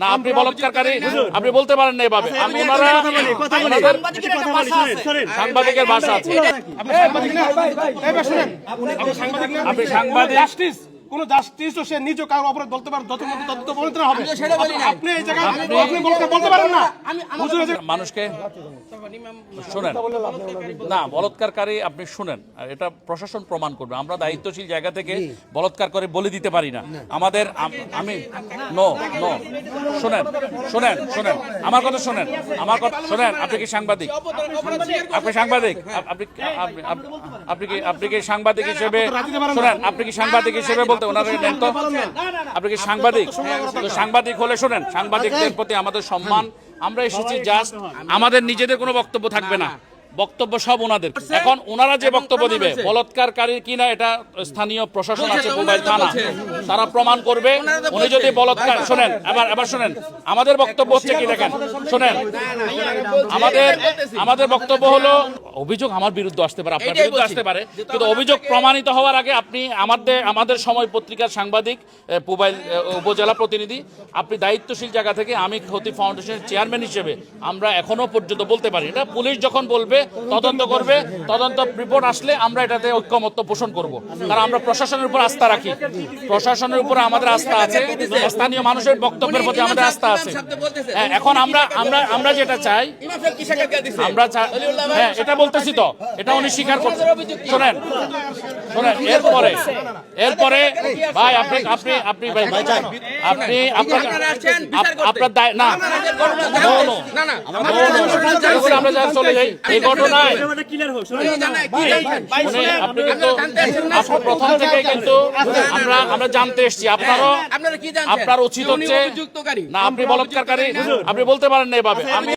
না আপনি বলৎকারী আপনি বলতে পারেন না এভাবে। আমি ওনারা সাংবাদিকের ভাষা আছে। আপনি সাংবাদিক জাস্টিস কোন জাস্টিস সে নিজ কারও অপরাধ বলতে পারে যত মতো তত বলতে হবে। সেটা বলি নাই। আপনি এই জায়গায় আপনি বলতে বলতে পারেন না। মানুষকে শুনেন। না বলৎকারকারী আপনি শুনেন। এটা প্রশাসন প্রমাণ করবে। আমরা দায়িত্বশীল জায়গা থেকে বলৎকার করে বলে দিতে পারি না। আমাদের আম- নো নো। শুনেন শুনেন শুনেন। আমার কথা শুনেন। আমার কথা শুনেন আপনি কি সাংবাদিক? আপনি সাংবাদিক? আপনি আপনি আপনি কি আপনি কি সাংবাদিক হিসেবে শুনেন আপনি কি সাংবাদিক হিসেবে বলতে ওনারা নেন তো? আপনি কি সাংবাদিক? সাংবাদিক? হলে শোনেন। সাংবাদিকদের প্রতি আমাদের সম্মান। আমরা এসেছি জাস্ট আমাদের নিজেদের কোনো বক্তব্য থাকবে না। বক্তব্য সব ওনাদের। এখন ওনারা যে বক্তব্য দিবে বলৎকারকারী কিনা এটা স্থানীয় প্রশাসন আছে মোবাইল থানা। তারা প্রমাণ করবে। উনি যদি বলৎকার শোনেন এবার এবার শোনেন আমাদের বক্তব্য হচ্ছে কি দেখেন শোনেন আমাদের আমাদের বক্তব্য হলো অভিযোগ আমার বিরুদ্ধে আসতে পারে আপনার বিরুদ্ধে আসতে পারে কিন্তু অভিযোগ প্রমাণিত হওয়ার আগে আপনি আমাদের আমাদের সময় পত্রিকার সাংবাদিক মোবাইল উপজেলা প্রতিনিধি আপনি দায়িত্বশীল জায়গা থেকে আমি ক্ষতি ফাউন্ডেশনের চেয়ারম্যান হিসেবে আমরা এখনও পর্যন্ত বলতে পারি। এটা পুলিশ যখন বলবে তদন্ত করবে তদন্ত রিপোর্ট আসলে আমরা এটাতে ঐক্যমত্য পোষণ করব কারণ আমরা প্রশাসনের উপর আস্থা রাখি প্রশাসনের উপর আমাদের আস্থা আছে স্থানীয় মানুষের বক্তব্যের প্রতি আমাদের আস্থা আছে হ্যাঁ, এখন আমরা আমরা আমরা যেটা চাই? আমরা হ্যাঁ এটা বলতেছি তো এটা উনি স্বীকার করছেন শোনেন শোনেন এরপরে এরপরে ভাই আপনি আপনি আপনি ভাই ভাই। আপনি আপনার দায় না আমরা যা চলে যাই এই ঘটনায় আপনি কিন্তু আপনারা প্রথম থেকে কিন্তু আমরা আমরা জানতে এসেছি আপনারও? আপনার উচিত হচ্ছে না আপনি বলৎকারী আপনি বলতে পারেন না এভাবে আমি